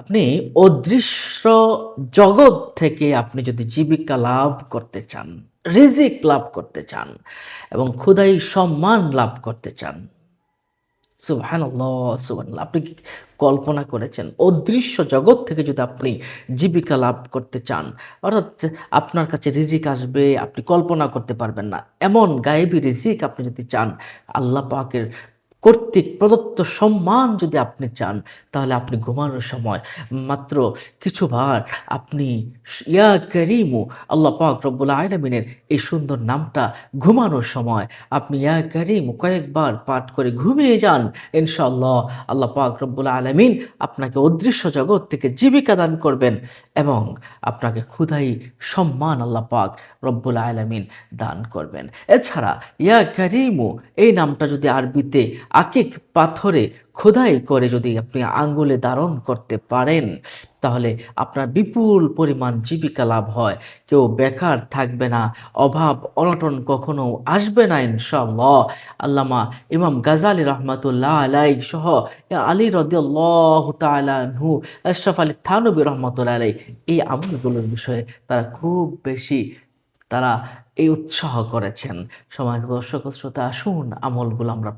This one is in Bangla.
আপনি অদৃশ্য জগৎ থেকে আপনি যদি জীবিকা লাভ করতে চান, রিজিক লাভ করতে চান এবং ক্ষুদাই সম্মান লাভ করতে চান, সুবহানাল্লাহ সুবহানাল্লাহ, আপনি কি কল্পনা করেছেন অদৃশ্য জগৎ থেকে যদি আপনি জীবিকা লাভ করতে চান, অর্থাৎ আপনার কাছে রিজিক আসবে, আপনি কল্পনা করতে পারবেন না, এমন গায়েবী রিজিক আপনি যদি চান, আল্লাহ পাকের কর্তৃক প্রদত্ত সম্মান যদি আপনি চান, তাহলে আপনি ঘুমানোর সময় মাত্র কিছুবার আপনি ইয়া করিমু, আল্লাহ পাক রব্বুল আলমিনের এই সুন্দর নামটা ঘুমানোর সময় আপনি ইয়া করিম কয়েকবার পাঠ করে ঘুমিয়ে যান, ইনশাআল্লাহ আল্লাহ পাক রব্বুল আলমিন আপনাকে অদৃশ্য জগৎ থেকে জীবিকা দান করবেন এবং আপনাকে ক্ষুধাই সম্মান আল্লাহ পাক রব্বুল আলমিন দান করবেন। এছাড়া ইয়া করিমু, এই নামটা যদি আরবিতে আকিক পাথরে খোদাই করে যদি আপনি আঙ্গুলে ধারণ করতে পারেন, তাহলে আপনার বিপুল পরিমাণ জীবিকা লাভ হয়। কেউ বেকার থাকবে না, অভাব অনটন কখনো আসবে না ইনশাল্লাহ আল্লামা ইমাম গাজালি রহমতুল্লাহ আলাই সহ আলী রদিয়াল্লাহ তালু আলী থানবী রহমতুল্লাহ আলাই এই আমলগুলোর বিষয়ে তারা খুব বেশি তারা এই উৎসাহ করেছেন। সময় দর্শক শ্রোতা, আসুন আমলগুলো আমরা